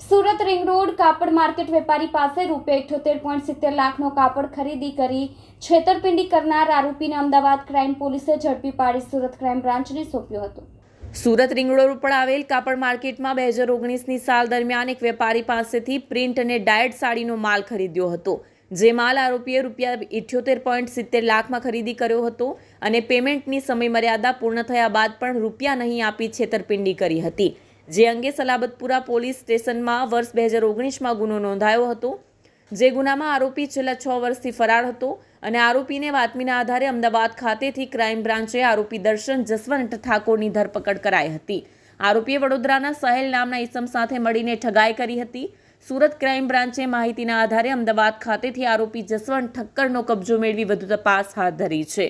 Surat ring road કાપડ market વેપારી પાસે રૂપિયા ઇઠ્યોતેર પોઈન્ટ સિત્તેર લાખનો કાપડ ખરીદી કરી છેતરપિંડી કરનાર આરોપીને અમદાવાદ ક્રાઇમ પોલીસે ઝડપી પાડી સુરત ક્રાઇમ બ્રાન્ચને સોંપ્યો હતો. સુરત રિંગ રોડ ઉપર આવેલ કાપડ માર્કેટમાં બે હજાર ઓગણીસની સાલ દરમિયાન એક વેપારી પાસેથી પ્રિન્ટ અને ડાયટ સાડીનો માલ ખરીદ્યો હતો. જે માલ આરોપીએ રૂપિયા ઇઠ્યોતેર પોઈન્ટ સિત્તેર લાખમાં ખરીદી કર્યો હતો અને પેમેન્ટની સમયમર્યાદા પૂર્ણ થયા બાદ પણ રૂપિયા નહીં આપી છેતરપિંડી કરી હતી. જે અંગે સલાબતપુરા પોલીસ સ્ટેશનમાં વર્ષ બે હજાર ઓગણીસમાં ગુનો નોંધાયો હતો, જે ગુનામાં આરોપી છેલ્લા છ વર્ષથી ફરાર હતો અને આરોપીને બાતમીના આધારે અમદાવાદ ખાતેથી ક્રાઇમ બ્રાન્ચે આરોપી દર્શન જસવંત ઠાકોરની ધરપકડ કરાઈ હતી. આરોપીએ વડોદરાના સહેલ નામના ઈસમ સાથે મળીને ઠગાઈ કરી હતી. સુરત ક્રાઇમ બ્રાન્ચે માહિતીના આધારે અમદાવાદ ખાતેથી આરોપી જસવંત ઠક્કરનો કબજો મેળવી વધુ તપાસ હાથ ધરી છે.